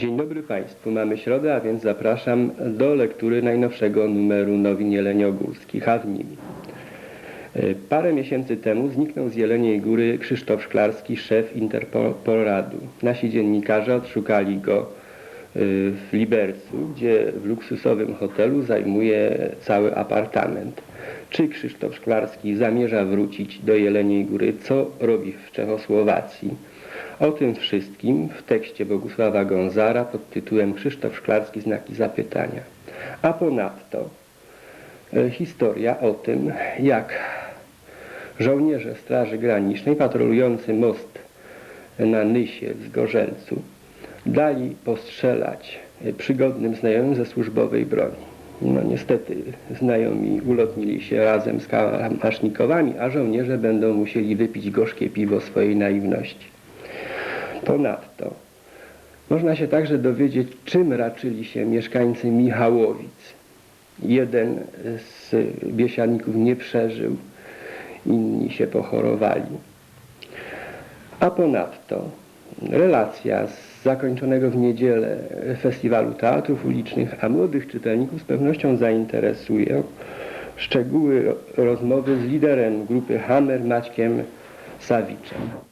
Dzień dobry Państwu. Mamy środę, a więc zapraszam do lektury najnowszego numeru Nowin Jeleniogórskich, a w nim e, Parę miesięcy temu zniknął z Jeleniej Góry Krzysztof Szklarski, szef Interpolradu. Nasi dziennikarze odszukali go w Libercu, gdzie w luksusowym hotelu zajmuje cały apartament. Czy Krzysztof Szklarski zamierza wrócić do Jeleniej Góry? Co robi w Czechosłowacji? O tym wszystkim w tekście Bogusława Gonzara pod tytułem Krzysztof Szklarski znaki zapytania. A ponadto e, historia o tym, jak żołnierze Straży Granicznej patrolujący most na Nysie w Zgorzelcu dali postrzelać e, przygodnym znajomym ze służbowej broni. No niestety znajomi ulotnili się razem z kałasznikowami, a żołnierze będą musieli wypić gorzkie piwo swojej naiwności. Ponadto można się także dowiedzieć, czym raczyli się mieszkańcy Michałowic. Jeden z biesiadników nie przeżył, inni się pochorowali. A ponadto relacja z zakończonego w niedzielę Festiwalu Teatrów Ulicznych, a młodych czytelników z pewnością zainteresuje szczegóły rozmowy z liderem grupy Hammer Maćkiem Sawiczem.